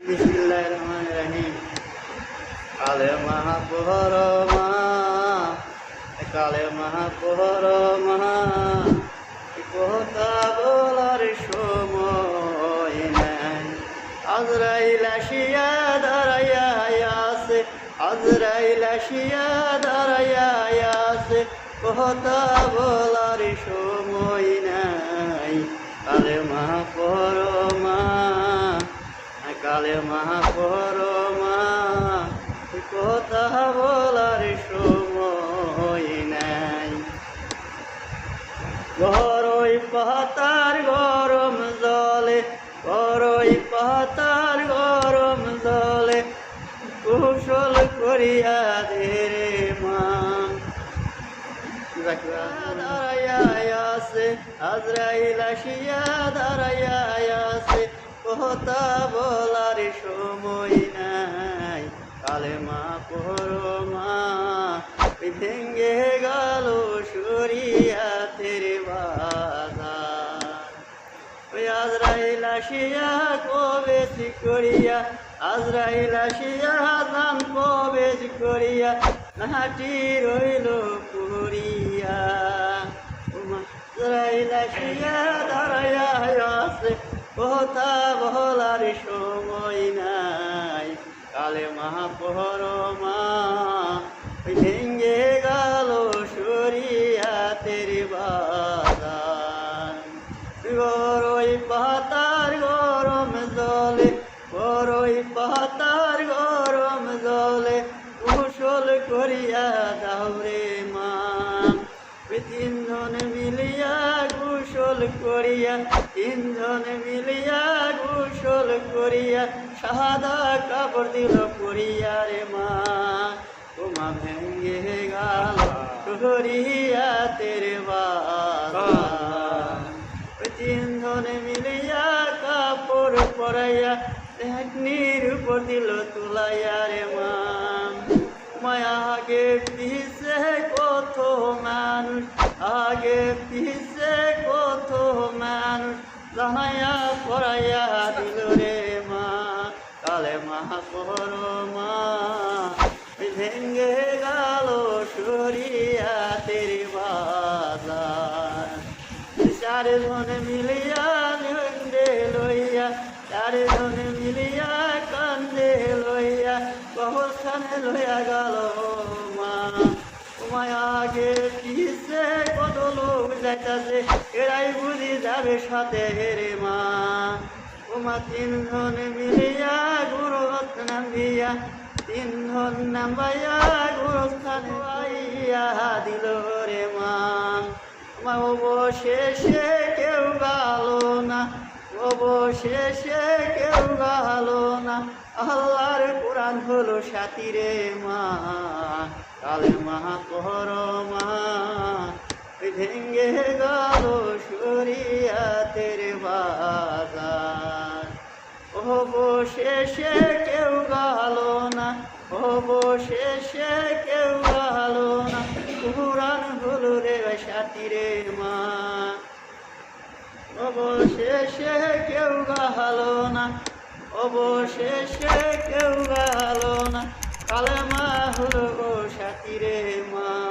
বিসমিল্লাহির রহমানির রহিম কালে মহাপরমা কালে মহাপরমা কথা বলার সময় নাই। আজরাইল আসিয়া দাঁড়াইয়া আছে, আজরাইল আসিয়া দাঁড়াইয়া আছে, কথা বলার সময় নাই। কালে মহাপরমা কালে মহাপরমা কথা বলার সময় নাই। গরই পাতার গরম জলে গরই পাতার গরম জলে কুশল করিয়া ধীরে মান দাঁড়াইয়া আছে আজরাইল আসিয়া দাঁড়াইয়া আছে কথা বলার সময় নাই। কালে মা পরমা ভেঙ্গে গেল সরিয়া তেরে বাজার। ওই আজরাইল আসিয়া কবেজ করিয়া, আজরাইল আসিয়া দান কবেজ করিয়া, নাহাটি রইল পুরিয়া আজরাইল আসিয়া দাঁড়াইয়া কথা বলার সময় নাই। কালে মহাপরমা ভেঙ্গে গেল সরিয়া বাদান গরই পাতার গরম করিয়া, তিনজন মিলিয়া কুশল করিয়া, সাদা কাপড় দিল করিয়া রে মা। তোমা ভেঙ্গে গাল করিয়া তেরে বাবা তিনজনে মিলিয়া কাপড় পরাইয়া টেকনির উপর দিল তুলাইয়া রে মা। মায়া আগে পিছে কত মানুষ, আগে জানাইয়া পড়াইয়া দিল রে মা, কালে মা মা। ভেঙ্গে গেল সরিয়া তেরি বাজার। চারজন মিলিয়া নিন্দে লইয়া চারজন মিলিয়া কান্দে লইয়া, কবরস্থানে লইয়া গেল মা। তোমায় আগে যাইতাছে এরাই বুঝি যাবে সাথে হেরে মা। তোমার তিনজন মিলিয়া গুরু নামিয়া তিনজন নামাইয়া গুরুস্থানে আইয়া দিল রে মা। আমার অবশেষে কেউ গালো না, অবশেষে কেউ গালো না। আল্লাহর কোরআন হলো সাথী রে মা। কালে মা কর মা। গেল সরিয়া তেরে বাজার। অবশেষে কেউ গালো না, অবশেষে কেউ গালো না পুরাণ হলো রে সাথী রে মা। অবশেষে কেউ গালো না, অবশেষে কেউ গালো না কালে মা হলো গো সাথী রে মা।